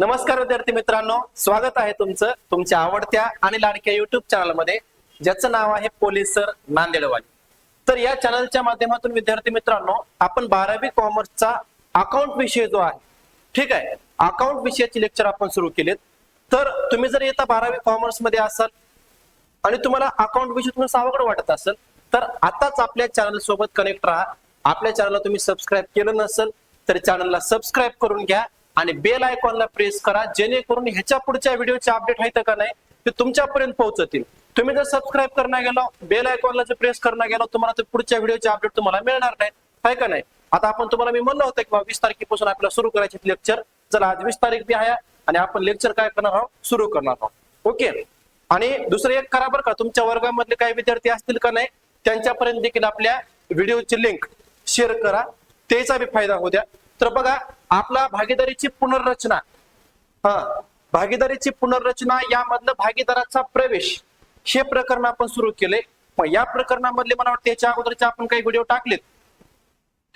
नमस्कार विद्यार्थी मित्रांनो स्वागत आहे तुमचं तुमच्या आवडत्या आणि लाडक्या युट्यूब चॅनलमध्ये ज्याचं नाव आहे पोलीस सर नांदेडवाली. तर या चॅनलच्या माध्यमातून विद्यार्थी मित्रांनो आपण बारावी कॉमर्सचा अकाउंट विषय जो आहे ठीक आहे अकाउंट विषयाचे लेक्चर आपण सुरू केलेत. तर तुम्ही जर येता बारावी कॉमर्समध्ये असाल आणि तुम्हाला अकाउंट विषय तुम्हाला सावगड वाटत असेल तर आताच आपल्या चॅनल सोबत कनेक्ट राहा. आपल्या चॅनलला तुम्ही सबस्क्राईब केलं नसेल तर चॅनलला सबस्क्राईब करून घ्या. आणि बेल आयकॉनला प्रेस करा जेणेकरून ह्याच्या पुढच्या व्हिडिओचे अपडेट आहेत का नाही ते तुमच्यापर्यंत पोहोचतील. तुम्ही जर सबस्क्राईब करणं गेलो बेल आयकॉनला जर प्रेस करणं गेलो तुम्हाला ते पुढच्या व्हिडिओचे अपडेट तुम्हाला मिळणार नाही आहे का नाही? आता आपण तुम्हाला मी म्हणलं होतं की वीस तारखेपासून आपल्याला सुरू करायचे लेक्चर चला आज वीस तारीख बी आहे आणि आपण लेक्चर काय करणार आहोत? सुरू करणार आहोत. ओके? आणि दुसरं एक करा बरं का तुमच्या वर्गामधले काही विद्यार्थी असतील का नाही त्यांच्यापर्यंत देखील आपल्या व्हिडिओची लिंक शेअर करा. त्याचा बी फायदा होऊ द्या. तर बघा आपला भागीदारीची पुनर्रचना. हा भागीदारीची पुनर्रचना यामधलं भागीदाराचा प्रवेश हे प्रकरण आपण सुरू केले. मग या प्रकरणामधले मला वाटतं याच्या अगोदरचे आपण काही व्हिडिओ टाकलेत.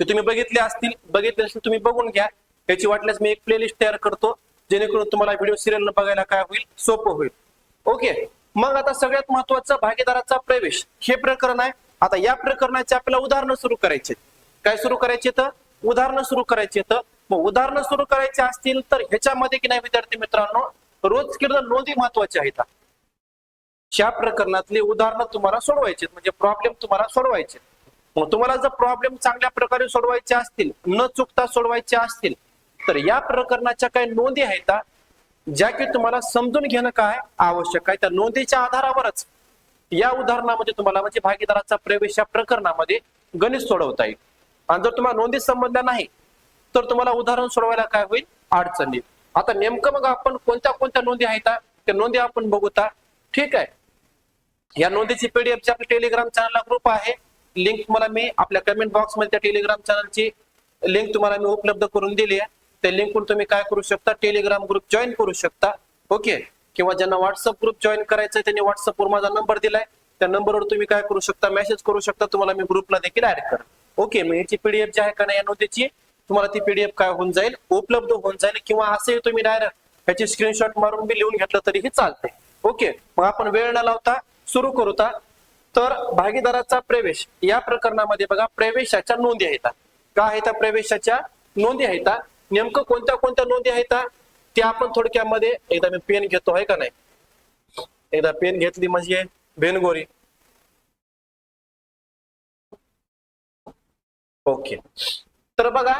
ते तुम्ही बघितले असतील. बघितले असतील तुम्ही बघून घ्या. याची वाटल्यास मी एक प्लेलिस्ट तयार करतो जेणेकरून तुम्हाला व्हिडिओ सिरियल बघायला काय होईल? सोपं होईल. ओके. मग आता सगळ्यात महत्वाचं भागीदाराचा प्रवेश हे प्रकरण आहे. आता या प्रकरणाचे आपल्याला उदाहरणं सुरू करायचे काय सुरू करायचे तर उदाहरणं सुरू करायचे तर मग उदाहरणं सुरू करायचे असतील तर ह्याच्यामध्ये की नाही विद्यार्थी मित्रांनो रोज किंवा नोंदी महत्त्वाच्या आहेत. या प्रकरणातले उदाहरणं तुम्हाला सोडवायचे म्हणजे प्रॉब्लेम तुम्हाला सोडवायचे मग तुम्हाला जर प्रॉब्लेम चांगल्या प्रकारे सोडवायचे असतील न चुकता सोडवायचे असतील तर या प्रकरणाच्या काही नोंदी आहेत ज्या की तुम्हाला समजून घेणं काय आवश्यक आहे त्या नोंदीच्या आधारावरच या उदाहरणामध्ये तुम्हाला म्हणजे भागीदाराचा प्रवेश या प्रकरणामध्ये गणित सोडवता येईल. आणि जर तुम्हाला नोंदी संबंध नाही तर तुम्हाला उदाहरण सोडवायला काय होईल? अडचणी आता नेमकं मग आपण कोणत्या कोणत्या नोंदी आहेत त्या नोंदी आपण बघूता ठीक आहे? या नोंदीची पीडीएफ आपल्या टेलिग्राम चॅनलला ग्रुप आहे. लिंक तुम्हाला मी आपल्या कमेंट बॉक्समध्ये त्या टेलिग्राम चॅनलची लिंक तुम्हाला मी उपलब्ध करून दिली आहे. त्या लिंकवर तुम्ही काय करू शकता? टेलिग्राम ग्रुप जॉईन करू शकता. ओके? किंवा ज्यांना व्हॉट्सअप ग्रुप जॉईन करायचं आहे त्यांनी व्हॉट्सअपवर माझा नंबर दिलाय. त्या नंबरवर तुम्ही काय करू शकता? मेसेज करू शकता. तुम्हाला मी ग्रुपला देखील ऍड करा ओके? मग याची पीडीएफ जी आहे का नाही या नोंदीची? तुम्हाला ती पीडीएफ काय होऊन जाईल उपलब्ध होऊन जाईल किंवा असंही तुम्ही डायरेक्ट ह्याची स्क्रीनशॉट मारून बी लिहून घेतलं तरीही चालते ओके मग आपण वेळ न लावता सुरू करूता. तर भागीदाराचा प्रवेश. या प्रकरणामध्ये बघा प्रवेशाच्या नोंदी आहेत. का आहेत त्या प्रवेशाच्या नोंदी आहेत? नेमकं कोणत्या कोणत्या नोंदी आहेत? ते आपण थोडक्यामध्ये एकदा मी पेन घेतो आहे का नाही? एकदा पेन घेतली म्हणजे बेनगोरी. ओके तर बघा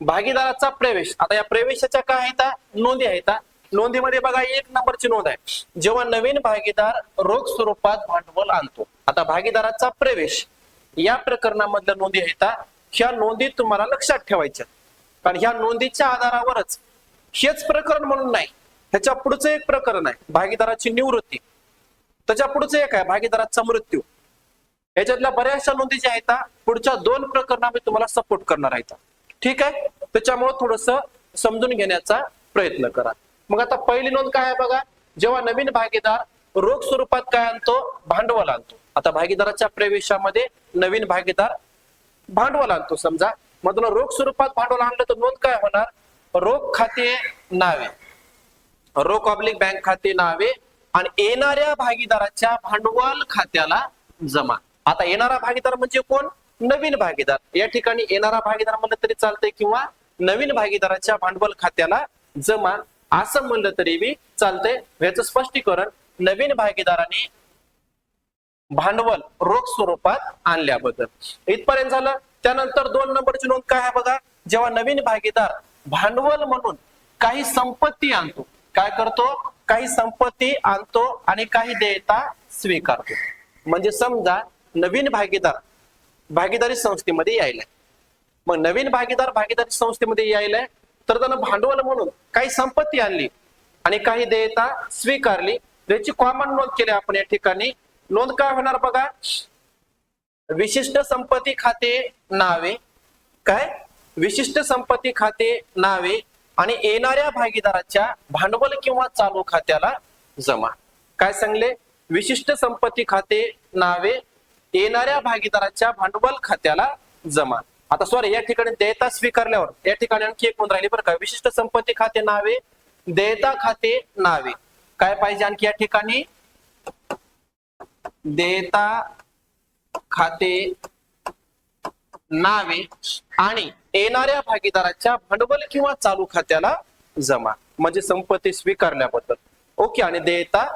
भागीदाराचा प्रवेश. आता या प्रवेशाच्या काय आहेत नोंदी आहेत नोंदीमध्ये बघा एक नंबरची नोंद आहे. जेव्हा नवीन भागीदार रोख स्वरूपात भांडवल आणतो. आता भागीदाराचा प्रवेश या प्रकरणामधल्या नोंदी आहेत ह्या नोंदी तुम्हाला लक्षात ठेवायच्या. कारण ह्या नोंदीच्या आधारावरच हेच प्रकरण म्हणून नाही ह्याच्या पुढचं एक प्रकरण आहे. भागीदाराची निवृत्ती. त्याच्या पुढचं एक आहे भागीदाराचा मृत्यू. याच्यातल्या बऱ्याचशा नोंदी ज्या आहेत पुढच्या दोन प्रकरणामध्ये तुम्हाला सपोर्ट करणार आहेत. ठीक आहे? त्याच्यामुळे थोडस समजून घेण्याचा प्रयत्न करा. मग आता पहिली नोंद काय आहे बघा? जेव्हा नवीन भागीदार रोख स्वरूपात काय आणतो? भांडवल आणतो. आता भागीदाराच्या प्रवेशामध्ये नवीन भागीदार भांडवल आणतो समजा. मधून रोख स्वरूपात भांडवल आणलं तर नोंद काय होणार? रोख खाते नावे. रोख ऑब्लिक बँक खाते नावे आणि येणाऱ्या भागीदाराच्या भांडवल खात्याला जमा. आता येणारा भागीदार म्हणजे कोण? नवीन भागीदार. या ठिकाणी येणारा भागीदार म्हणलं तरी चालतंय किंवा नवीन भागीदाराच्या भांडवल खात्याला जमा असं म्हणलं तरी बी चालतंय. याचं स्पष्टीकरण नवीन भागीदाराने भांडवल रोख स्वरूपात आणल्याबद्दल. इथपर्यंत झालं. त्यानंतर दोन नंबरची नोंद काय आहे बघा. जेव्हा नवीन भागीदार भांडवल म्हणून काही संपत्ती आणतो काय करतो? काही संपत्ती आणतो आणि काही देयता स्वीकारतो. म्हणजे समजा नवीन भागीदार भागीदारी संस्थेमध्ये यायलाय. मग नवीन भागीदार भागीदारी संस्थेमध्ये यायलाय तर त्यानं भांडवल म्हणून काही संपत्ती आणली आणि काही देयता स्वीकारली. त्याची कॉमन नोंद केली आपण या ठिकाणी. नोंद काय होणार बघा? विशिष्ट संपत्ती खाते नावे. काय? विशिष्ट संपत्ती खाते नावे आणि येणाऱ्या भागीदाराच्या भांडवल किंवा चालू खात्याला जमा. काय सांगले? विशिष्ट संपत्ती खाते नावे येणाऱ्या भागीदाराच्या भांडवल खात्याला जमा. आता सॉरी या ठिकाणी देयता स्वीकारल्यावर या ठिकाणी आणखी एक नोंद राहिली बरं का. विशिष्ट संपत्ती खाते नावे देयता खाते नावे. काय पाहिजे आणखी या ठिकाणी? देयता खाते नावे आणि येणाऱ्या भागीदाराच्या भांडवल किंवा चालू खात्याला जमा. म्हणजे संपत्ती स्वीकारल्याबद्दल. ओके आणि देयता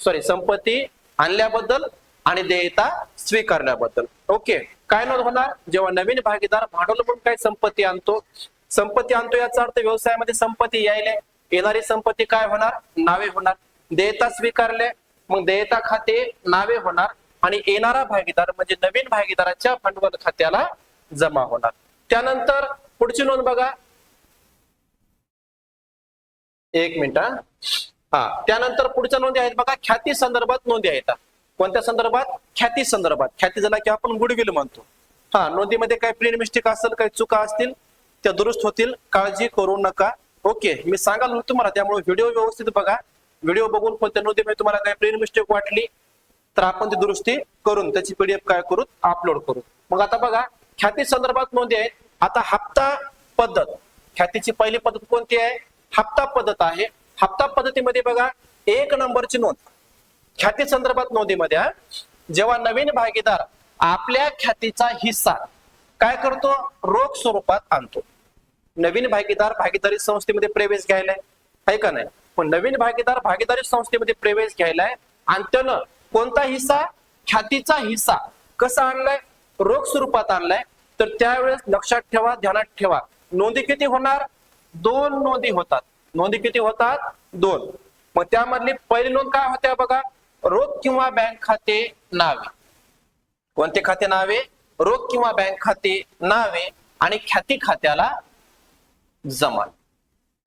सॉरी संपत्ती आणल्याबद्दल आणि देयता स्वीकारण्याबद्दल. ओके. काय नोंद होणार? जेव्हा नवीन भागीदार भांडवल म्हणून काय संपत्ती आणतो संपत्ती आणतो याचा अर्थ व्यवसायामध्ये संपत्ती यायले. येणारी संपत्ती काय होणार? नावे होणार. देयता स्वीकारले मग देयता खाते नावे होणार आणि येणारा भागीदार म्हणजे नवीन भागीदाराच्या भांडवल खात्याला जमा होणार. त्यानंतर पुढची नोंद बघा. एक मिनिट हा. हा. त्यानंतर पुढच्या नोंदी आहेत बघा. ख्याती संदर्भात नोंदी आहेत. कोणत्या संदर्भात? ख्याती संदर्भात. ख्याती झाला की आपण गुडविल म्हणतो. हा नोंदीमध्ये काही प्रिंट मिस्टेक असेल काही चुका असतील त्या दुरुस्त होतील. काळजी करू नका. ओके मी सांगाल तुम्हाला त्यामुळे व्हिडिओ व्यवस्थित बघा. व्हिडिओ बघून कोणत्या नोंदीमध्ये तुम्हाला काही प्रिंट मिस्टेक वाटली तर आपण ती दुरुस्ती करून त्याची पीडीएफ काय करू अपलोड करू. मग आता बघा ख्याती संदर्भात नोंदी आहेत. आता हप्ता पद्धत. ख्यातीची पहिली पद्धत कोणती आहे? हप्ता पद्धत आहे. हप्ता पद्धतीमध्ये बघा एक नंबरची नोंद. ख्याती संदर्भात नोंदीमध्ये जेव्हा नवीन भागीदार आपल्या ख्यातीचा हिस्सा काय करतो? रोख स्वरूपात आणतो. नवीन भागीदार भागीदारी संस्थेमध्ये प्रवेश घ्यायलाय आहे. का नाही? पण नवीन भागीदार भागीदारी संस्थेमध्ये प्रवेश घ्यायलाय आणि त्यानं कोणता हिस्सा? ख्यातीचा हिस्सा कसा आणलाय? रोख स्वरूपात आणलाय. तर त्यावेळेस लक्षात ठेवा ध्यानात ठेवा. नोंदी किती होणार? दोन नोंदी होतात. नोंदी किती होतात? दोन. मग त्यामधली पहिली नोंद काय होत्या बघा? रोख किंवा बँक खाते नावे. कोणते खाते नावे? रोख किंवा बँक खाते नावे आणि ख्याती खात्याला जमा.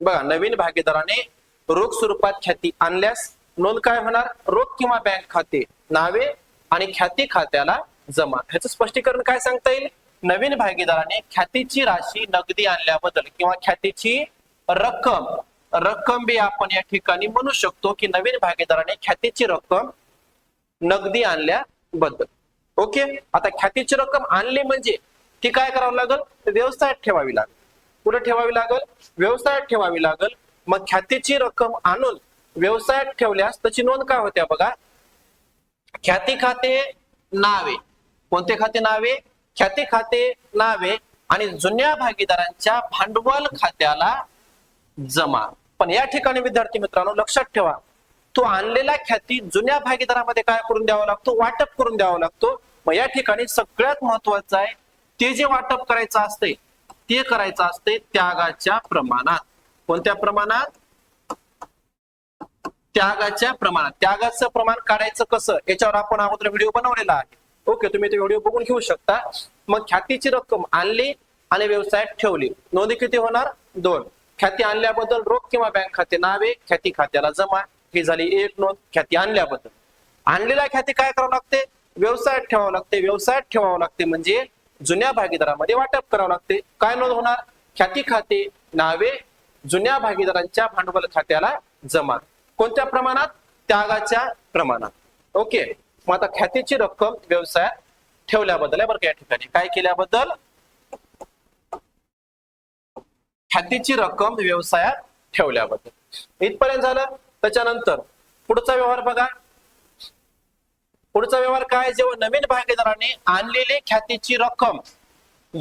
बघा नवीन भागीदाराने रोख स्वरूपात ख्याती आणल्यास नोंद काय होणार? रोख किंवा बँक खाते नावे आणि ख्याती खात्याला जमा. ह्याचं स्पष्टीकरण काय सांगता येईल? नवीन भागीदाराने ख्यातीची राशी नगदी आणल्याबद्दल किंवा ख्यातीची रक्कम रक्कम बी आपण या ठिकाणी म्हणू शकतो की नवीन भागीदाराने ख्यातीची रक्कम नगदी आणल्याबद्दल. ओके? आता ख्यातीची रक्कम आणली म्हणजे ती काय करावं लागल? व्यवसायात ठेवावी लागेल. कुठे ठेवावी लागल? व्यवसायात ठेवावी लागल. मग ख्यातीची रक्कम आणून व्यवसायात ठेवल्यास त्याची नोंद काय होत्या बघा? ख्याती खाते नावे. कोणते खाते नावे? ख्याती खाते नावे आणि जुन्या भागीदारांच्या भांडवल खात्याला जमा. पण या ठिकाणी विद्यार्थी मित्रांनो लक्षात ठेवा. तो आणलेला ख्याती जुन्या भागीदारामध्ये काय करून द्यावा लागतो? वाटप करून द्यावा लागतो. मग या ठिकाणी सगळ्यात महत्वाचं आहे ते जे वाटप करायचं असते ते करायचं असते त्यागाच्या प्रमाणात. कोणत्या प्रमाणात? त्यागाच्या प्रमाणात. त्यागाचं प्रमाण काढायचं कसं? याच्यावर आपण अगोदर व्हिडिओ बनवलेला आहे. ओके तुम्ही तो व्हिडिओ बघून घेऊ शकता. मग ख्यातीची रक्कम आणली आणि व्यवसायात ठेवली. नोंदी किती होणार? दोन. ख्याती आणल्याबद्दल रोख किंवा बँक खाते नावे ख्याती खात्याला जमा हे झाली एक नोंद ख्याती आणल्याबद्दल. आणलेल्या ख्याती काय करावं लागते? व्यवसायात ठेवावं लागते. व्यवसायात ठेवावं लागते म्हणजे जुन्या भागीदारामध्ये वाटप करावं लागते. काय नोंद होणार? ख्याती खाते नावे जुन्या भागीदारांच्या भांडवल खात्याला जमा. कोणत्या प्रमाणात? त्यागाच्या प्रमाणात. ओके. मग आता ख्यातीची रक्कम व्यवसायात ठेवल्याबद्दल आहे बरं का या ठिकाणी. काय केल्याबद्दल? ख्यातीची रक्कम व्यवसायात ठेवल्याबद्दल इथपर्यंत झालं. त्याच्यानंतर पुढचा व्यवहार बघा. पुढचा व्यवहार काय? जेव्हा नवीन भागीदाराने आणलेली ख्यातीची रक्कम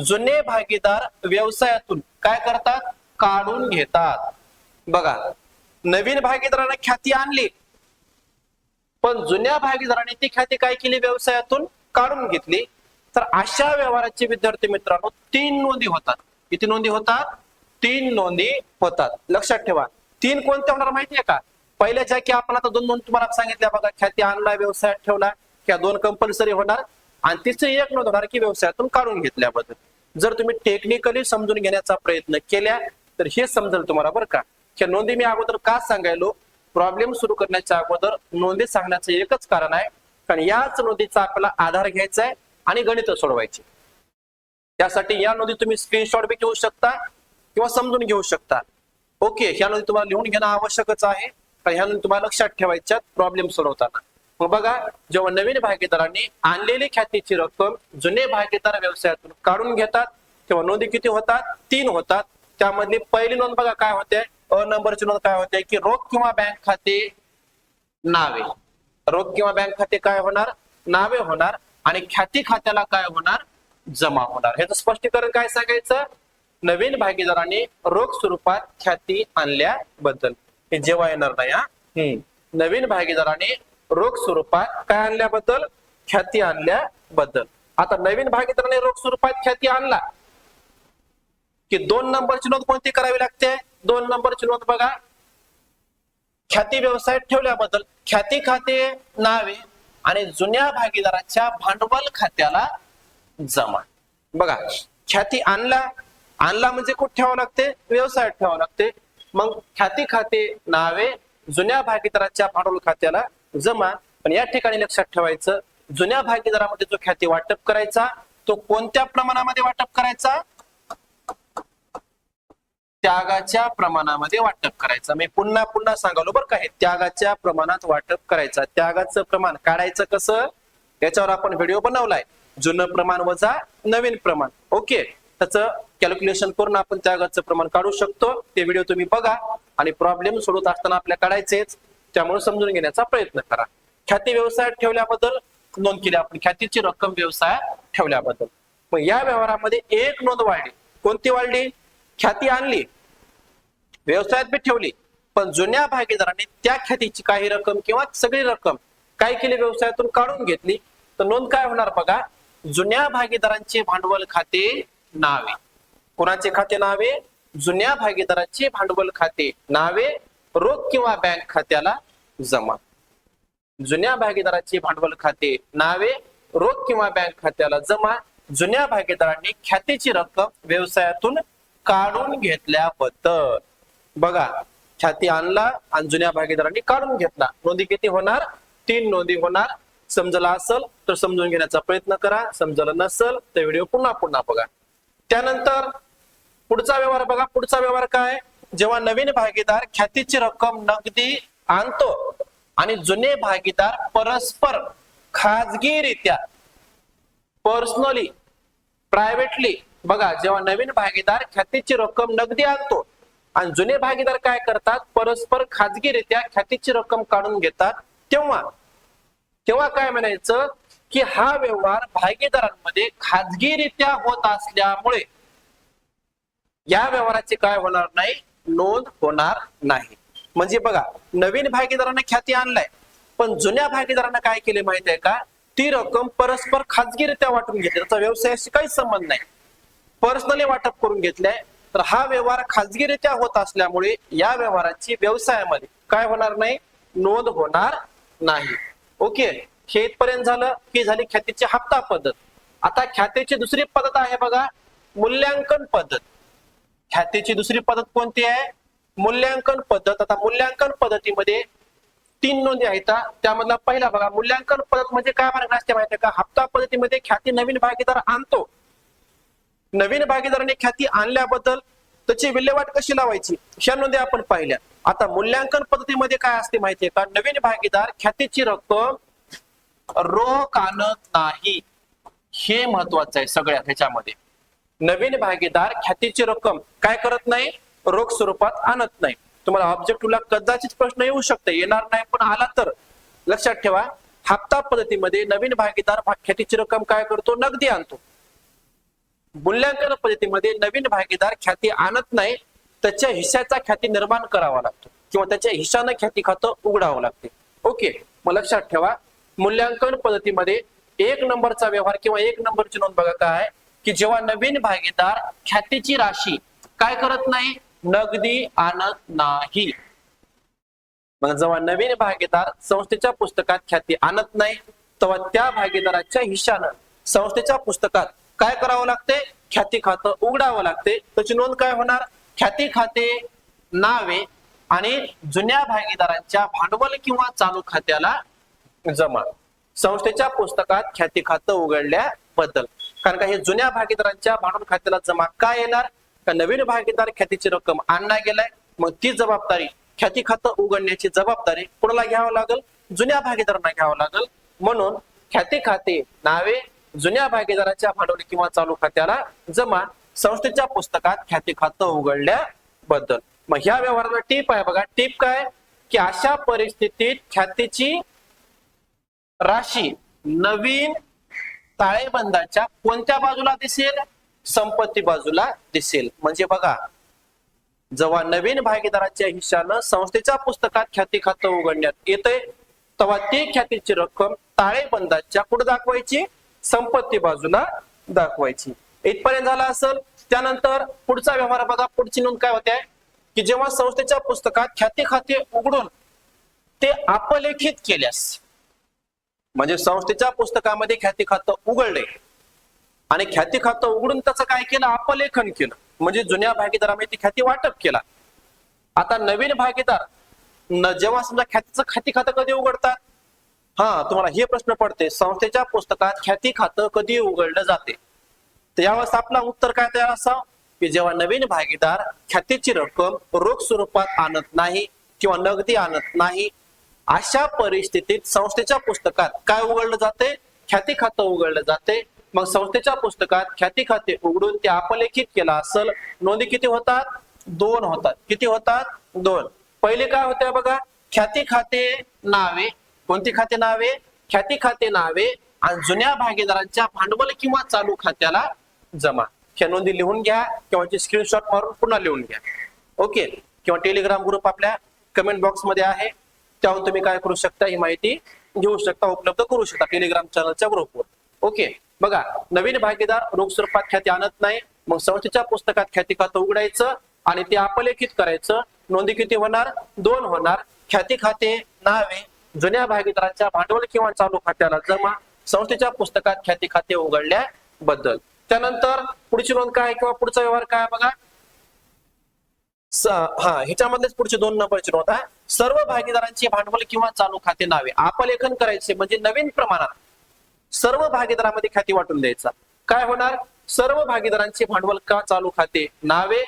जुने भागीदार व्यवसायातून काय करतात? काढून घेतात. बघा. नवीन भागीदाराने ख्याती आणली. पण जुन्या भागीदाराने ती ख्याती काय केली? व्यवसायातून काढून घेतली. तर अशा व्यवहाराचे विद्यार्थी मित्रांनो तीन नोंदी होतात. किती नोंदी होतात? तीन नोंदी होतात. लक्षात ठेवा. तीन कोणत्या होणार माहितीये का? पहिल्याच्या की आपण आता दोन नोंद तुम्हाला सांगितल्या बघा. ख्याती आणला व्यवसायात ठेवला किंवा दोन कंपल्सरी होणार. आणि तिसरी एक नोंद होणार की व्यवसायातून काढून घेतल्याबद्दल जर तुम्ही टेक्निकली समजून घेण्याचा प्रयत्न केल्या तर हे समजेल तुम्हाला बरं का. ह्या नोंदी मी अगोदर का सांगायलो? प्रॉब्लेम सुरू करण्याच्या अगोदर नोंदी सांगण्याचं एकच कारण आहे. कारण याच नोंदीचा आपल्याला आधार घ्यायचा आहे आणि गणित सोडवायचे. त्यासाठी या नोंदी तुम्ही स्क्रीनशॉट बी घेऊ शकता. किंवा समजून घेऊ शकता. ओके ह्यानंतर तुम्हाला लिहून घेणं आवश्यकच आहे. कारण ह्या तुम्हाला लक्षात ठेवायच्या प्रॉब्लेम सोडवताना मग बघा जेव्हा नवीन भागीदारांनी आणलेली ख्यातीची रक्कम जुने भागीदार व्यवसायातून काढून घेतात तेव्हा नोंदी किती होतात? तीन होतात. त्यामधली पहिली नोंद बघा काय होते? अ नंबरची नोंद काय होते? की रोख किंवा बँक खाते नावे. रोख किंवा बँक खाते काय होणार? नावे होणार. आणि ख्याती खात्याला काय होणार? जमा होणार. ह्याचं स्पष्टीकरण काय सांगायचं? नवीन भागीदाराने रोख स्वरूपात ख्याती आणल्याबद्दल. हे जेव्हा येणार नाही हा. नवीन भागीदाराने रोख स्वरूपात काय आणल्याबद्दल? ख्याती आणल्याबद्दल. आता नवीन भागीदाराने रोख स्वरूपात ख्याती आणला. की दोन नंबरची नोंद कोणती करावी लागते? दोन नंबरची नोंद बघा. ख्याती व्यवसायात ठेवल्याबद्दल ख्याती खाते नावे आणि जुन्या भागीदाराच्या भांडवल खात्याला जमा. बघा ख्याती आणला आणला म्हणजे कुठे ठेवावं लागते? व्यवसायात ठेवावं लागते. मग ख्याती खाते नावे जुन्या भागीदाराच्या भांडवल खात्याला जमा. पण या ठिकाणी लक्षात ठेवायचं जुन्या भागीदारामध्ये जो ख्याती वाटप करायचा तो कोणत्या प्रमाणामध्ये वाटप करायचा? त्यागाच्या प्रमाणामध्ये वाटप करायचं. मी पुन्हा पुन्हा सांगालो बरं का हे त्यागाच्या प्रमाणात वाटप करायचा. त्यागाचं प्रमाण काढायचं कसं? याच्यावर आपण व्हिडिओ बनवलाय. जुनं प्रमाण वजा नवीन प्रमाण. ओके? त्याचं कॅल्क्युलेशन करून आपण त्या गटचं प्रमाण काढू शकतो. ते व्हिडिओ तुम्ही बघा आणि प्रॉब्लेम सोडवत असताना आपल्या काढायचेच. त्यामुळे समजून घेण्याचा प्रयत्न करा. ख्याती व्यवसायात ठेवल्याबद्दल नोंद केली आपण. ख्यातीची रक्कम व्यवसायात ठेवल्याबद्दल. मग या व्यवहारामध्ये एक नोंद वाढली. कोणती वाढली? ख्याती आणली. व्यवसायात बी ठेवली. पण जुन्या भागीदारांनी त्या ख्यातीची काही रक्कम किंवा सगळी रक्कम काय केली व्यवसायातून काढून घेतली? तर नोंद काय होणार बघा? जुन्या भागीदारांचे भांडवल खाते नावे. कोणाचे खाते नावे? जुन्या भागीदारांचे भांडवल खाते नावे रोख किंवा बँक खात्याला जमा. जुन्या भागीदाराचे भांडवल खाते नावे रोख किंवा बँक खात्याला जमा. जुन्या भागीदारांनी ख्यातीची रक्कम व्यवसायातून काढून घेतल्याबद्दल. बघा ख्याती आणला आणि जुन्या भागीदारांनी काढून घेतला. नोंदी किती होणार? तीन नोंदी होणार. समजला असेल तर समजून घेण्याचा प्रयत्न करा. समजलं नसेल तर व्हिडिओ पुन्हा पुन्हा बघा. त्यानंतर पुढचा व्यवहार बघा पुढचा व्यवहार काय? जेव्हा नवीन भागीदार ख्यातीची रक्कम नगदी आणतो आणि जुने भागीदार परस्पर खाजगीरित्या पर्सनली प्रायव्हेटली बघा जेव्हा नवीन भागीदार ख्यातीची रक्कम नगदी आणतो आणि जुने भागीदार काय करतात? परस्पर खाजगीरित्या ख्यातीची रक्कम काढून घेतात. तेव्हा तेव्हा काय म्हणायचं? की हा व्यवहार भागीदारांमध्ये खाजगीरित्या होत असल्यामुळे या व्यवहाराची काय होणार नाही नोंद होणार नाही. म्हणजे बघा नवीन भागीदाराने ख्याती आणलाय पण जुन्या भागीदारांना काय केले माहीत आहे का? ती रक्कम परस्पर खाजगीरित्या वाटून घेतली. त्याचा व्यवसायाशी काही संबंध नाही. पर्सनली वाटप करून घेतलंय. तर हा व्यवहार खाजगीरित्या होत असल्यामुळे या व्यवहाराची व्यवसायामध्ये काय होणार नाही नोंद होणार नाही. ओके? हे इथपर्यंत झालं. की झाली ख्यातीची हप्ता पद्धत. आता ख्यातीची दुसरी पद्धत आहे बघा मूल्यांकन पद्धत. ख्यातीची दुसरी पद्धत कोणती आहे? मूल्यांकन पद्धत. आता मूल्यांकन पद्धतीमध्ये तीन नोंदी आहेत त्यामधला पहिला बघा मूल्यांकन पद्धत म्हणजे काय मार्ग असते माहिती का? हप्ता पद्धतीमध्ये ख्याती नवीन भागीदार आणतो. नवीन भागीदाराने ख्याती आणल्याबद्दल त्याची विल्हेवाट कशी लावायची? अशा नोंदी आपण पाहिल्या. आता मूल्यांकन पद्धतीमध्ये काय असते माहितीये का? नवीन भागीदार ख्यातीची रक्कम रोख आणत नाही. हे महत्वाचं आहे सगळ्यात ह्याच्यामध्ये. नवीन भागीदार ख्यातीची रक्कम काय करत नाही? रोख स्वरूपात आणत नाही. तुम्हाला ऑब्जेक्टिव्हला कदाचित प्रश्न येऊ शकते. येणार नाही पण आला तर. लक्षात ठेवा हप्ता पद्धतीमध्ये नवीन भागीदार ख्यातीची रक्कम काय करतो? नगदी आणतो. मूल्यांकन पद्धतीमध्ये नवीन भागीदार ख्याती आणत नाही त्याच्या हिश्याचा ख्याती निर्माण करावा लागतो. किंवा त्याच्या हिशानं ख्याती खातं उघडावं लागते. ओके मग लक्षात ठेवा मूल्यांकन पद्धतीमध्ये एक नंबरचा व्यवहार किंवा एक नंबरची नोंद बघा काय की जेव्हा नवीन भागीदार ख्यातीची राशी काय करत नाही? नगदी आणत नाही. मग जेव्हा नवीन भागीदार संस्थेच्या पुस्तकात ख्याती आणत नाही तेव्हा त्या भागीदाराच्या हिशानं संस्थेच्या पुस्तकात काय करावं लागते? ख्याती खातं उघडावं लागते. त्याची नोंद काय होणार? ख्याती खाते नावे आणि जुन्या भागीदारांच्या भांडवल किंवा चालू खात्याला जमा. संस्थेच्या पुस्तकात ख्याती खातं उघडल्याबद्दल. कारण का हे जुन्या भागीदारांच्या भांडवल खात्याला जमा काय येणार? का नवीन भागीदार ख्यातीची रक्कम आणला गेलाय? मग ती जबाबदारी ख्याती खातं उघडण्याची जबाबदारी कोणाला घ्यावं लागल? जुन्या भागीदारांना घ्यावं लागल. म्हणून ख्याती खाते नावे जुन्या भागीदाराच्या भांडवली किंवा चालू खात्याला जमा संस्थेच्या पुस्तकात ख्याती खातं उघडल्याबद्दल. मग ह्या व्यवहाराला टीप आहे बघा. टीप काय? की अशा परिस्थितीत ख्यातीची राशी नवीन ताळेबंदाच्या कोणत्या बाजूला दिसेल? संपत्ती बाजूला दिसेल. म्हणजे बघा जेव्हा नवीन भागीदाराच्या हिशानं संस्थेच्या पुस्तकात ख्याती खातं उघडण्यात येते तेव्हा ती ख्यातीची रक्कम ताळेबंदाच्या कुठे दाखवायची संपत्ती बाजूला दाखवायची. इथपर्यंत झाला असेल. त्यानंतर पुढचा व्यवहार बघा. पुढची नोंद काय होते? की जेव्हा संस्थेच्या पुस्तकात ख्याती खाते उघडून ते अपलेखित केल्यास म्हणजे संस्थेच्या पुस्तकामध्ये ख्याती खातं उघडले आणि ख्याती खातं उघडून त्याचं काय केलं? अपलेखन केलं. म्हणजे जुन्या भागीदारामध्ये ती ख्याती वाटप केला. आता नवीन भागीदार न जेव्हा समजा ख्यातीचं खाती खातं कधी उघडतात? हा तुम्हाला हे प्रश्न पडते. संस्थेच्या पुस्तकात ख्याती खातं कधी उघडलं जाते? तर यावेळेस आपला उत्तर काय तयार असावं? की जेव्हा नवीन भागीदार ख्यातीची रक्कम रोख स्वरूपात आणत नाही किंवा नगदी आणत नाही अशा परिस्थितीत संस्थेच्या पुस्तकात काय उघडलं जाते? ख्याती खातं उघडलं जाते. मग संस्थेच्या पुस्तकात ख्याती खाते उघडून ते अपलेखित केला असेल. नोंदी किती होतात? दोन होतात. किती होतात? दोन. पहिले काय होत्या बघा? ख्याती खाते नावे. कोणती खाते नावे? ख्याती खाते नावे आणि जुन्या भागीदारांच्या भांडवल किंवा चालू खात्याला जमा. ह्या नोंदी लिहून घ्या किंवा स्क्रीनशॉट मारून पुन्हा लिहून घ्या. ओके? किंवा टेलिग्राम ग्रुप आपल्या कमेंट बॉक्समध्ये आहे. त्याहून तुम्ही काय करू शकता ही माहिती घेऊ शकता उपलब्ध करू शकता टेलिग्राम चॅनलच्या ग्रुपवर ओके बघा नवीन भागीदार रोख स्वरूपात ख्याती आणत नाही. मग संस्थेच्या पुस्तकात ख्याती खातं उघडायचं आणि ते अपलेखित करायचं. नोंदी किती होणार? दोन होणार. ख्याती खाते नावे. जुन्या भागीदारांच्या भांडवल किंवा चालू खात्याला जमा. संस्थेच्या पुस्तकात ख्याती खाते उघडल्याबद्दल. त्यानंतर पुढची नोंद काय किंवा पुढचा व्यवहार काय बघा? हा ह्याच्यामधलेच पुढचे दोन नंबरची नोंद आहे सर्व भागीदारांची भांडवल किंवा चालू खाते नावे. आपलेखन करायचे म्हणजे नवीन प्रमाणात सर्व भागीदारामध्ये खाते वाटून द्यायचा. काय होणार? सर्व भागीदारांचे भांडवल का चालू खाते नावे?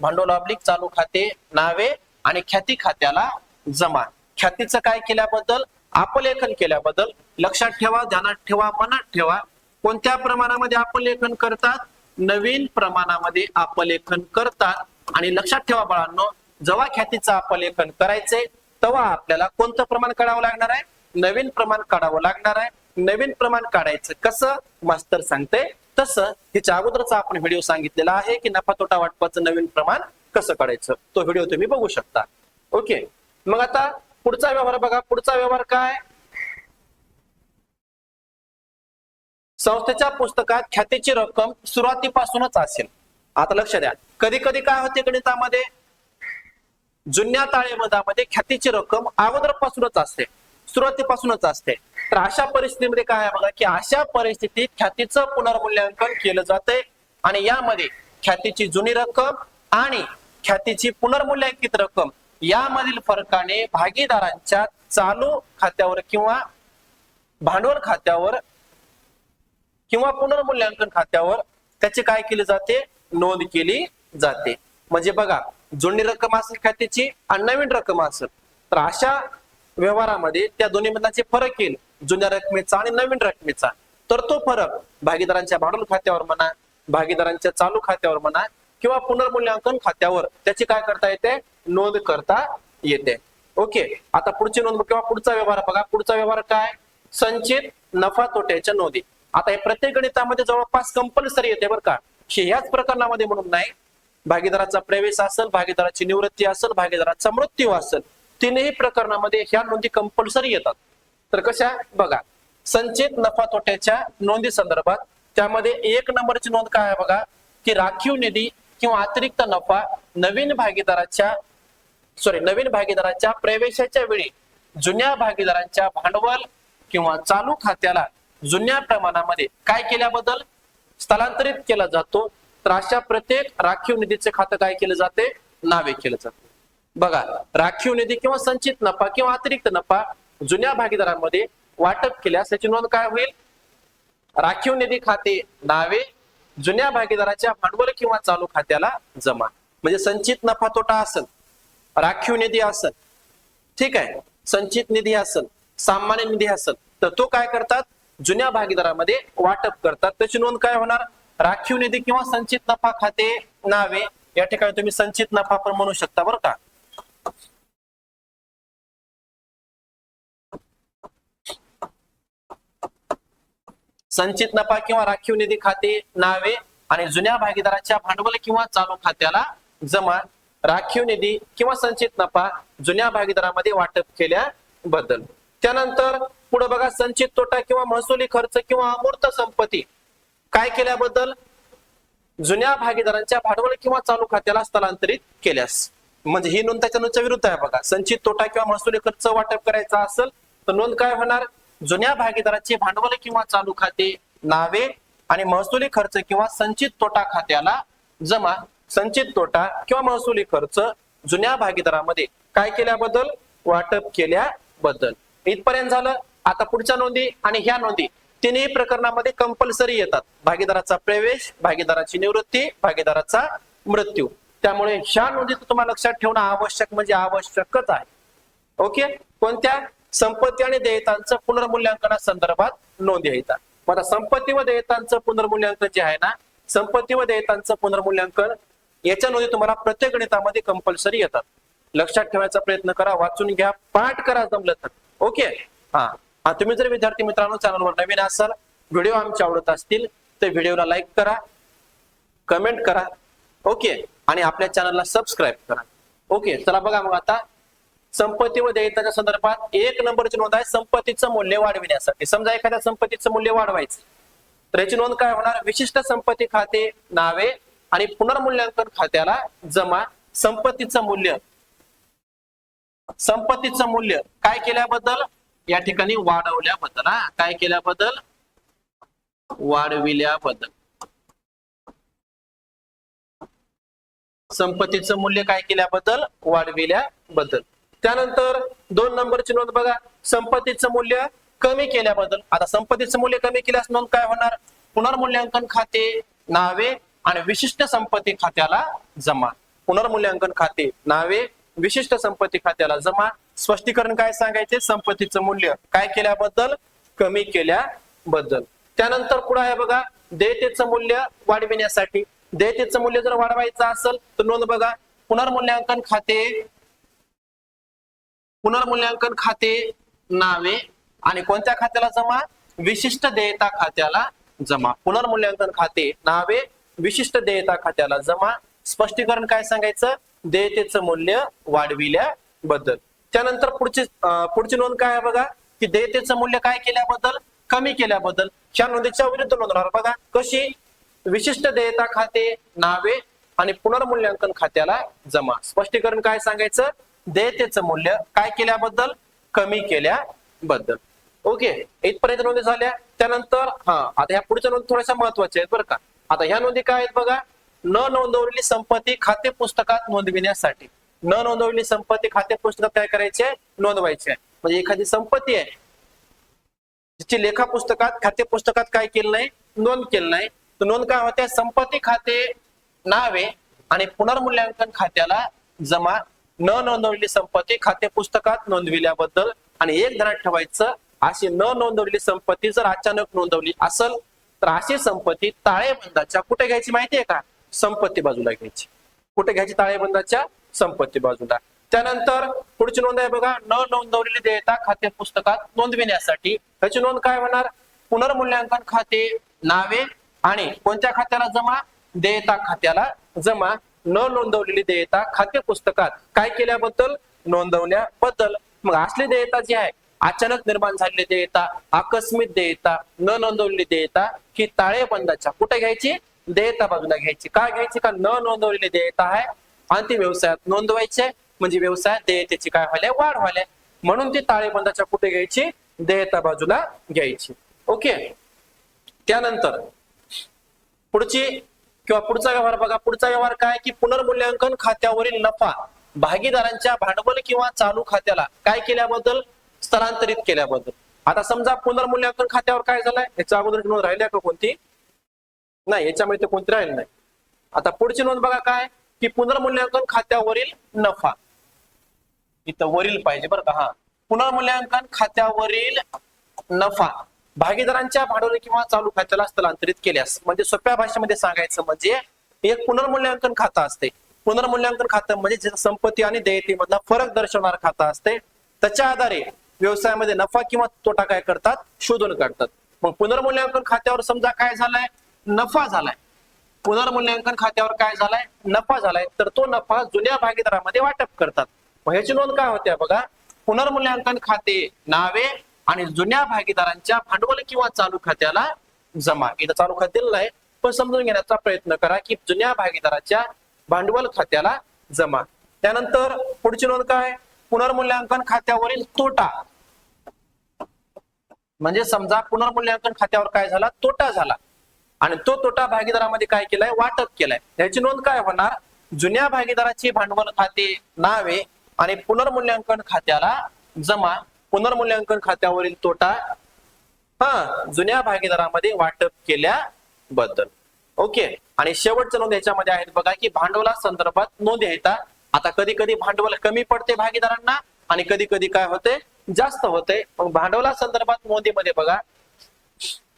भांडवल ऑब्लिक चालू खाते नावे आणि ख्याती खात्याला जमा. ख्यातीचं काय केल्याबद्दल? आपलेखन केल्याबद्दल लक्षात ठेवा ध्यानात ठेवा मनात ठेवा. कोणत्या प्रमाणामध्ये आपलेखन करतात? नवीन प्रमाणामध्ये आपलेखन करतात. आणि लक्षात ठेवा बाळांनो जेव्हा ख्यातीचं अपलेखन करायचंय तेव्हा आपल्याला कोणतं प्रमाण काढावं लागणार आहे? नवीन प्रमाण काढावं लागणार आहे. नवीन प्रमाण काढायचं कसं? मास्तर सांगते तसं हिच्या अगोदरचा आपण व्हिडिओ सांगितलेला आहे की नफा तोटा वाटपाचं नवीन प्रमाण कसं काढायचं? तो व्हिडिओ तुम्ही बघू शकता. ओके मग आता पुढचा व्यवहार बघा. पुढचा व्यवहार काय? संस्थेच्या पुस्तकात ख्यातीची रक्कम सुरुवातीपासूनच असेल. आता लक्ष द्या. कधी कधी काय होते गणितामध्ये? जुन्या ताळेबंदामध्ये ख्यातीची रक्कम अगोदरपासूनच असते. सुरुवातीपासूनच असते. तर अशा परिस्थितीमध्ये काय आहे बघा की अशा परिस्थितीत ख्यातीचं पुनर्मूल्यांकन केलं जाते आणि यामध्ये ख्यातीची जुनी रक्कम आणि ख्यातीची पुनर्मूल्यांकित रक्कम यामधील फरकाने भागीदारांच्या चालू खात्यावर किंवा भांडवल खात्यावर किंवा पुनर्मूल्यांकन खात्यावर त्याची काय केली जाते? नोंद केली जाते. म्हणजे बघा जुनी रक्कम असेल खात्याची आणि नवीन रक्कम असेल तर अशा व्यवहारामध्ये त्या दोन्ही मधलाचे फरक येईल. जुन्या रकमेचा आणि नवीन रकमेचा. तर तो फरक भागीदारांच्या भांडवल खात्यावर म्हणा भागीदारांच्या चालू खात्यावर म्हणा किंवा पुनर्मूल्यांकन खात्यावर त्याची काय करता येते? नोंद करता येते. ओके आता पुढची नोंद किंवा पुढचा व्यवहार बघा. पुढचा व्यवहार काय? संचित नफा तोट्याच्या नोंदी. आता हे प्रत्येक गणितामध्ये जवळपास कंपल्सरी येते बरं का. हे ह्याच प्रकरणामध्ये म्हणून नाही भागीदाराचा प्रवेश असेल भागीदाराची निवृत्ती असेल भागीदाराचा मृत्यू असेल तीनही प्रकरणामध्ये ह्या नोंदी कंपल्सरी येतात. तर कशा? बघा संचित नफा तोट्याच्या नोंदी संदर्भात त्यामध्ये एक नंबरची नोंद काय आहे बघा की राखीव निधी किंवा अतिरिक्त नफा नवीन भागीदाराच्या सॉरी नवीन भागीदाराच्या प्रवेशाच्या वेळी जुन्या भागीदारांच्या भांडवल किंवा चालू खात्याला जुन्या प्रमाणामध्ये काय केल्याबद्दल स्थलांतरित केला जातो? तर अशा प्रत्येक राखीव निधीचे खातं काय केलं जाते? नावे केलं जाते. बघा राखीव निधी किंवा संचित नफा किंवा अतिरिक्त नफा जुन्या भागीदारांमध्ये वाटप केल्यास त्याची नोंद काय होईल? राखीव निधी खाते नावे जुन्या भागीदाराच्या भांडवल किंवा चालू खात्याला जमा. म्हणजे संचित नफा तोटा असेल राखीव निधी असेल ठीक आहे? संचित निधी असेल सामान्य निधी असेल तर तो काय करतात? जुन्या भागीदारामध्ये वाटप करतात. त्याची नोंद काय होणार? राखीव निधी किंवा संचित नफा खाते नावे या ठिकाणी तुम्ही संचित नफा पण म्हणू शकता बरं का. संचित नफा किंवा राखीव निधी खाते नावे आणि जुन्या भागीदाराच्या भांडवल किंवा चालू खात्याला जमा राखीव निधी किंवा संचित नफा जुन्या भागीदारामध्ये वाटप केल्याबद्दल. त्यानंतर पुढे बघा संचित तोटा किंवा महसुली खर्च किंवा अमूर्त संपत्ती काय केल्याबद्दल? जुन्या भागीदारांच्या भांडवल किंवा चालू खात्याला स्थलांतरित केल्यास. म्हणजे ही नोंद त्याच्या नोंदच्या विरुद्ध आहे बघा. संचित तोटा किंवा महसुली खर्च वाटप करायचा असेल तर नोंद काय होणार? जुन्या भागीदाराचे भांडवल किंवा चालू खाते नावे आणि महसुली खर्च किंवा संचित तोटा खात्याला जमा संचित तोटा किंवा महसुली खर्च जुन्या भागीदारामध्ये. काय केल्याबद्दल? वाटप केल्याबद्दल. इथपर्यंत झालं. आता पुढच्या नोंदी आणि ह्या नोंदी. तिन्ही प्रकरणामध्ये कंपल्सरी येतात. भागीदाराचा प्रवेश भागीदाराची निवृत्ती भागीदाराचा मृत्यू. त्यामुळे ह्या नोंदी तुम्हाला लक्षात ठेवणं आवश्यक म्हणजे आवश्यकच आहे. ओके? कोणत्या? संपत्ती आणि देयतांचं पुनर्मूल्यांकना संदर्भात नोंदी येतात. मग आता संपत्ती व देयतांचं पुनर्मूल्यांकन जे आहे ना संपत्ती व देयतांचं पुनर्मूल्यांकन याच्या नोंदी तुम्हाला प्रत्येक गणितामध्ये कंपल्सरी येतात. लक्षात ठेवायचा प्रयत्न करा वाचून घ्या पाठ करा जमलं तर. ओके? हा हा. तुम्ही जर विद्यार्थी मित्रांनो चॅनलवर नवीन असाल व्हिडिओ आमचे आवडत असतील तर व्हिडिओला लाईक करा कमेंट करा ओके आणि आपल्या चॅनलला सबस्क्राईब करा. ओके चला बघा मग आता. संपत्ती व देयताच्या संदर्भात एक नंबरची नोंद आहे. संपत्तीचं मूल्य वाढविण्यासाठी. समजा एखाद्या संपत्तीचं मूल्य वाढवायचं. तर याची नोंद काय होणार? विशिष्ट संपत्ती खाते नावे आणि पुनर्मूल्यांकन खात्याला जमा संपत्तीचं मूल्य. संपत्तीचं मूल्य काय केल्याबद्दल? या ठिकाणी वाढवल्याबद्दल हा. काय केल्याबद्दल? वाढविल्याबद्दल. संपत्तीचं मूल्य काय केल्याबद्दल? वाढविल्याबद्दल. त्यानंतर दोन नंबरची नोंद बघा. संपत्तीचं मूल्य कमी केल्याबद्दल. आता संपत्तीचं मूल्य कमी केल्यास नोंद काय होणार? पुनर्मूल्यांकन खाते नावे आणि विशिष्ट संपत्ती खात्याला जमा. पुनर्मूल्यांकन खाते नावे विशिष्ट संपत्ती खात्याला जमा. स्पष्टीकरण काय सांगायचे? संपत्तीचं मूल्य काय केल्याबद्दल? कमी केल्याबद्दल. त्यानंतर पुढे आहे बघा देयतेचं मूल्य वाढविण्यासाठी. देयतेचं मूल्य जर वाढवायचं असेल तर नोंद बघा पुनर्मूल्यांकन खाते पुनर्मूल्यांकन खाते नावे आणि कोणत्या खात्याला जमा? विशिष्ट देयता खात्याला जमा. पुनर्मूल्यांकन खाते नावे विशिष्ट देयता खात्याला जमा. स्पष्टीकरण काय सांगायचं? देयतेचं मूल्य वाढविल्याबद्दल. त्यानंतर पुढची पुढची नोंद काय आहे बघा? की देयतेचं मूल्य काय केल्याबद्दल? कमी केल्याबद्दल. ह्या नोंदीच्या विरुद्ध नोंद राहणार बघा कशी? विशिष्ट देयता खाते नावे आणि पुनर्मूल्यांकन खात्याला जमा. स्पष्टीकरण काय सांगायचं? देयतेचं मूल्य काय केल्याबद्दल? कमी केल्याबद्दल. ओके इथपर्यंत नोंदी झाल्या. त्यानंतर हा आता ह्या पुढच्या नोंदी थोड्याशा महत्त्वाच्या आहेत बरं का. आता ह्या नोंदी काय आहेत बघा? न नोंदवलेली संपत्ती खाते पुस्तकात नोंदविण्यासाठी. न नोंदवलेली संपत्ती खाते पुस्तकात काय करायचे? नोंदवायचे. म्हणजे एखादी संपत्ती आहे जिची लेखा पुस्तकात खाते पुस्तकात काय केलं नाही? नोंद केलं नाही. तर नोंद काय होते? संपत्ती खाते नावे आणि पुनर्मूल्यांकन खात्याला जमा न नोंदवलेली संपत्ती खाते पुस्तकात नोंदविल्याबद्दल आणि एक ध्यानात ठेवायचं अशी न नोंदवलेली संपत्ती जर अचानक नोंदवली असल तर अशी संपत्ती ताळेबंदाच्या कुठे घ्यायची माहिती आहे का? संपत्ती बाजूला घ्यायची. कुठे घ्यायची ताळेबंदाच्या? संपत्ती बाजूला. त्यानंतर पुढची नोंद आहे बघा न नोंदवलेली देयता खाते पुस्तकात नोंदविण्यासाठी. त्याची नोंद काय होणार? पुनर्मूल्यांकन खाते नावे आणि कोणत्या खात्याला जमा? देयता खात्याला जमा. न नोंदवलेली देयता खाते पुस्तकात काय केल्याबद्दल? नोंदवल्याबद्दल मग असली देयता जी आहे अचानक निर्माण झालेली देयता आकस्मिक देयता न नोंदवलेली देयता ही ताळेबंदाच्या. कुठे घ्यायची? देयता बाजूला घ्यायची. का घ्यायची? का न नोंदवलेली देयता आहे? आणि ती व्यवसायात नोंदवायचे. म्हणजे व्यवसायात देयतेची काय व्हायला? वाढ व्हायला. म्हणून ती ताळेबंदाच्या कुठे घ्यायची? देयता बाजूला घ्यायची. ओके? त्यानंतर पुढची किंवा पुढचा व्यवहार बघा. पुढचा व्यवहार काय? की पुनर्मूल्यांकन खात्यावरील नफा भागीदारांच्या भांडवल किंवा चालू खात्याला काय केल्याबद्दल? स्थलांतरित केल्याबद्दल. आता समजा पुनर्मूल्यांकन खात्यावर काय झालंय? याच्या अगोदर नोंद राहिल्या का कोणती? नाही याच्यामध्ये कोणती राहील नाही. आता पुढची नोंद बघा काय? की पुनर्मूल्यांकन खात्यावरील नफा. इथं वरील पाहिजे बरं का हा. पुनर्मूल्यांकन खात्यावरील नफा भागीदारांच्या भांडवली किंवा चालू खात्याला स्थलांतरित केल्यास म्हणजे सोप्या भाषेमध्ये सांगायचं म्हणजे एक पुनर्मूल्यांकन खातं असते. पुनर्मूल्यांकन खातं म्हणजे संपत्ती आणि देयतेमधला फरक दर्शवणार खातं असते. त्याच्या आधारे व्यवसायामध्ये नफा किंवा तोटा काय करतात? शोधून काढतात. मग पुनर्मूल्यांकन खात्यावर समजा काय झालाय? नफा झालाय. पुनर्मूल्यांकन खात्यावर काय झालाय? नफा झालाय. तर तो नफा जुन्या भागीदारामध्ये वाटप करतात. ह्याची नोंद काय होते बघा? पुनर्मूल्यांकन खाते नावे आणि जुन्या भागीदारांच्या भांडवल किंवा चालू खात्याला जमा. इथं चालू खाते दिलेलं आहे. पण समजून घेण्याचा प्रयत्न करा की जुन्या भागीदाराच्या भांडवल खात्याला जमा. त्यानंतर पुढची नोंद काय? पुनर्मूल्यांकन खात्यावरील तोटा. म्हणजे समजा पुनर्मूल्यांकन खात्यावर काय झाला? तोटा झाला. आणि तो तोटा भागीदारामध्ये काय केलाय? वाटप केलाय. याची नोंद काय होणार? जुन्या भागीदाराची भांडवल खाते नावे आणि पुनर्मूल्यांकन खात्याला जमा. पुनर्मूल्यांकन खात्यावरील तोटा हा जुन्या भागीदारामध्ये वाटप केल्याबद्दल. ओके? आणि शेवटचं नोंद याच्यामध्ये आहेत बघा की भांडवला संदर्भात नोंद येतात. आता कधी कधी भांडवल कमी पडते भागीदारांना आणि कधी कधी काय होते? जास्त होते. पण भांडवला संदर्भात नोंदीमध्ये बघा.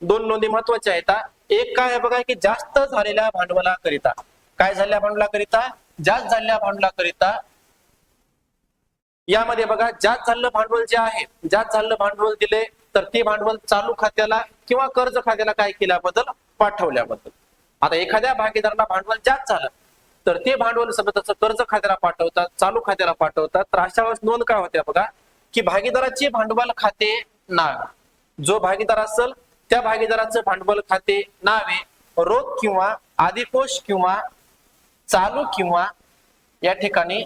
दोन नोंदी महत्त्वाच्या आहेत एक काय बघा की जास्त झालेल्या भांडवलाकरिता. काय झालेल्या भांडवलाकरिता? जास्त झालेल्या भांडवलाकरिता यामध्ये बघा जास्त झालेलं भांडवल जे आहे जास्त झालेलं भांडवल दिले तर ते भांडवल चालू खात्याला किंवा कर्ज खात्याला काय केल्याबद्दल पाठवल्याबद्दल आता एखाद्या भागीदाराला भांडवल जास्त झालं तर ते भांडवल समजा कर्ज खात्याला पाठवतात चालू खात्याला पाठवतात तर अशा वेळेस नोंद काय होत्या बघा की भागीदाराचे भांडवल खाते नाव जो भागीदार असेल त्या भागीदाराचं भांडवल खाते नावे रोख किंवा आदिकोष किंवा चालू किंवा या ठिकाणी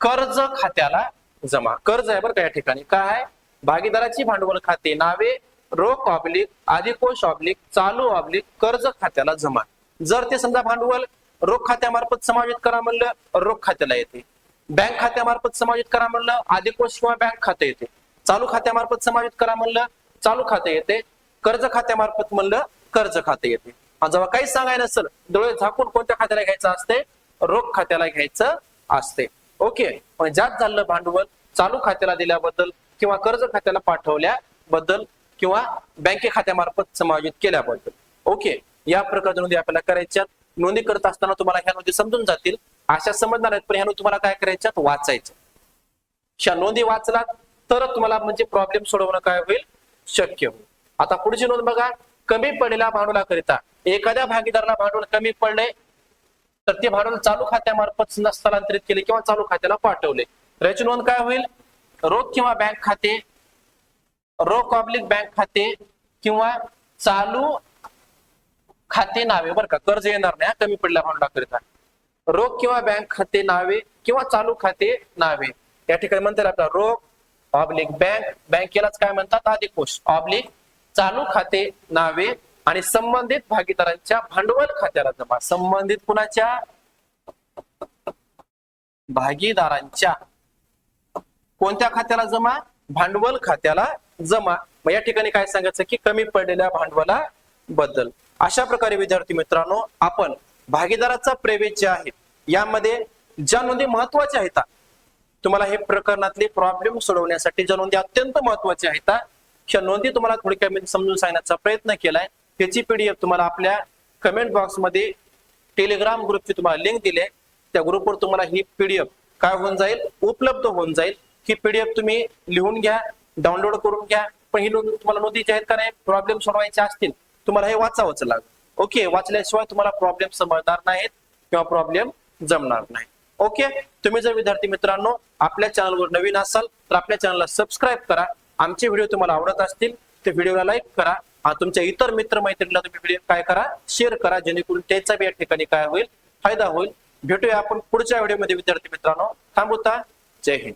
कर्ज खात्याला जमा. कर्ज आहे बरं का या ठिकाणी. काय? आहे भागीदाराची भांडवल खाते नावे रोख ऑब्लिक आदिकोष ऑब्लिक चालू ऑब्लिक कर्ज खात्याला जमा. जर ते समजा भांडवल रोख खात्यामार्फत समावित करा म्हणलं रोख खात्याला येते. बँक खात्यामार्फत समावित करा म्हणलं आदिकोष किंवा बँक खाते येते. चालू खात्यामार्फत समावित करा म्हणलं चालू खाते येते. कर्ज खात्यामार्फत म्हणलं कर्ज खाते येते. जेव्हा काहीच सांगायला नसेल डोळे झाकून कोणत्या खात्याला घ्यायचं असते? रोख खात्याला घ्यायचं असते. ओके? पण ज्यात झालं भांडवल चालू खात्याला दिल्याबद्दल किंवा कर्ज खात्याला पाठवल्याबद्दल किंवा बँके खात्यामार्फत समायोजित केल्याबद्दल. ओके? या प्रकारच्या नोंदी आपल्याला करायच्यात नोंदी करत असताना तुम्हाला ह्या नोंदी समजून जातील. अशा समजणार आहेत पण ह्या नोंदी तुम्हाला काय करायच्यात वाचायच्या ह्या नोंदी वाचलात तर तुम्हाला म्हणजे प्रॉब्लेम सोडवणं काय होईल? शक्य होईल. आता पुढची नोंद बघा. कमी पडलेल्या भांडवलाकरिता एखाद्या भागीदाराला भांडवल कमी पडले तर ते भांडवल चालू खात्यामार्फत स्थलांतरित केले किंवा चालू खात्याला पाठवले. तर याची नोंद काय होईल? रोख किंवा बँक खाते रोख ऑब्लिक बँक खाते किंवा चालू खाते नावे बरं का कर्ज येणार नाही कमी पडल्या भांडवलाकरिता रोख किंवा बँक खाते नावे किंवा चालू खाते नावे. या ठिकाणी म्हणतात आपला रोख ऑब्लिक बँक बँकेलाच काय म्हणतात? आदिकोष ऑब्लिक चालू खाते नावे आणि संबंधित भागीदारांच्या भांडवल खात्याला जमा. संबंधित कुणाच्या? भागीदारांच्या. कोणत्या खात्याला जमा? भांडवल खात्याला जमा. मग या ठिकाणी काय सांगायचं की कमी पडलेल्या भांडवला बद्दल. अशा प्रकारे विद्यार्थी मित्रांनो आपण भागीदाराचा प्रवेश जे आहे यामध्ये ज्या नोंदी महत्त्वाच्या आहेत तुम्हाला हे प्रकरणातले प्रॉब्लेम सोडवण्यासाठी ज्या नोंदी अत्यंत महत्त्वाच्या आहेत ह्या नोंदी तुम्हाला थोडक्यात कमी समजून सांगण्याचा प्रयत्न केलाय. त्याची पीडीएफ तुम्हाला आपल्या कमेंट बॉक्समध्ये टेलिग्राम ग्रुपची तुम्हाला लिंक दिली आहे त्या ग्रुपवर तुम्हाला ही पीडीएफ काय होऊन जाईल? उपलब्ध होऊन जाईल. ही पीडीएफ तुम्ही लिहून घ्या डाउनलोड करून घ्या. पण ही नोंद तुम्हाला नोंदी आहेत का नाही प्रॉब्लेम सोडवायचे असतील तुम्हाला हे वाचावंच लागेल. ओके? वाचल्याशिवाय तुम्हाला प्रॉब्लेम समजणार नाहीत किंवा प्रॉब्लेम जमणार नाही. ओके? तुम्ही जर विद्यार्थी मित्रांनो आपल्या चॅनलवर नवीन असाल तर आपल्या चॅनलला सबस्क्राईब करा. आमचे व्हिडिओ तुम्हाला आवडत असतील तर व्हिडिओला लाईक करा. हा तुमच्या इतर मित्र मैत्रिणीला तुम्ही व्हिडिओ काय करा शेअर करा जेणेकरून त्याचा बी या ठिकाणी काय होईल फायदा होईल. भेटूया आपण पुढच्या व्हिडिओमध्ये विद्यार्थी मित्रांनो. थांबवता जय हिंद.